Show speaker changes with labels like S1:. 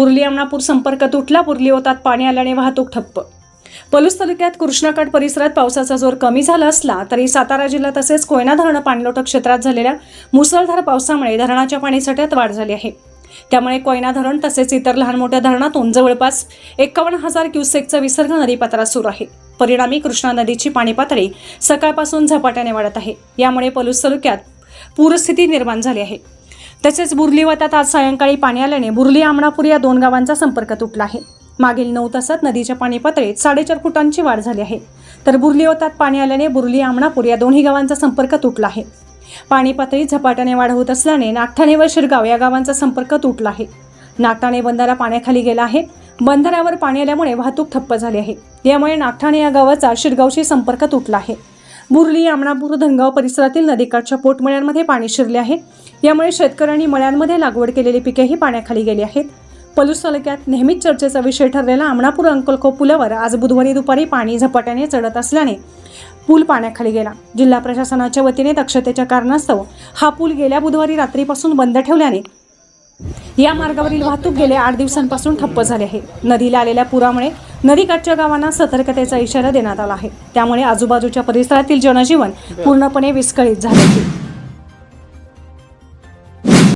S1: बुर्ली अमणापूर संपर्क तुटला पुरली होतात पाणी आल्याने वाहतूक ठप्प पलूस तालुक्यात कृष्णाकाठ परिसरात पावसाचा जोर कमी झाला असला तरी सातारा जिल्हा तसेच कोयना धरण पाणलोट क्षेत्रात झालेल्या मुसळधार पावसामुळे धरणाच्या पाणीसाठ्यात वाढ झाली आहे त्यामुळे कोयना धरण तसेच इतर लहान मोठ्या धरणातून जवळपास एकावन्न हजार क्युसेकचा विसर्ग नदीपात्रात सुरू आहे परिणामी कृष्णा नदीची पाणी पातळी सकाळपासून झपाट्याने वाढत आहे यामुळे पलूस तालुक्यात पूरस्थिती निर्माण झाली आहे तसेच बुर्ली वतात आज सायंकाळी पाणी आल्याने बुर्ली आमणापूर या दोन गावांचा संपर्क तुटला आहे मागील नऊ तासात नदीच्या पाणी पातळीत साडेचार फुटांची वाढ झाली आहे तर बुर्ली वतात पाणी आल्याने बुर्ली आमणापूर या दोन्ही गावांचा संपर्क तुटला आहे पाणी पातळी झपाट्याने वाढ होत असल्याने नागठाणे व शिरगाव या गावांचा संपर्क तुटला आहे नागठाणे बंधारा पाण्याखाली गेला आहे बंधाऱ्यावर पाणी आल्यामुळे वाहतूक ठप्प झाली आहे यामुळे नागठाणे या गावाचा शिरगावशी संपर्क तुटला आहे बुरली आमणापूर धनगाव परिसरातील नदीकाठच्या पोटमळ्यांमध्ये पाणी शिरले आहे यामुळे शेतकऱ्यांनी मळ्यांमध्ये लागवड केलेली पिकेही पाण्याखाली गेली आहेत पलूस तालुक्यात नेहमीच चर्चेचा विषय ठरलेला आमणापूर अंकलको पुलावर आज बुधवारी दुपारी पाणी झपाट्याने चढत असल्याने पूल पाण्याखाली गेला जिल्हा प्रशासनाच्या वतीने दक्षतेच्या कारणास्तव हा पूल गेल्या बुधवारी रात्रीपासून बंद ठेवल्याने या मार्गावरील वाहतूक गेल्या आठ दिवसांपासून ठप्प झाली आहे नदीला आलेल्या पुरामुळे नदीकाठच्या गावांना सतर्कतेचा इशारा देण्यात आला आहे त्यामुळे आजूबाजूच्या परिसरातील जनजीवन पूर्णपणे विस्कळीत झाले आहे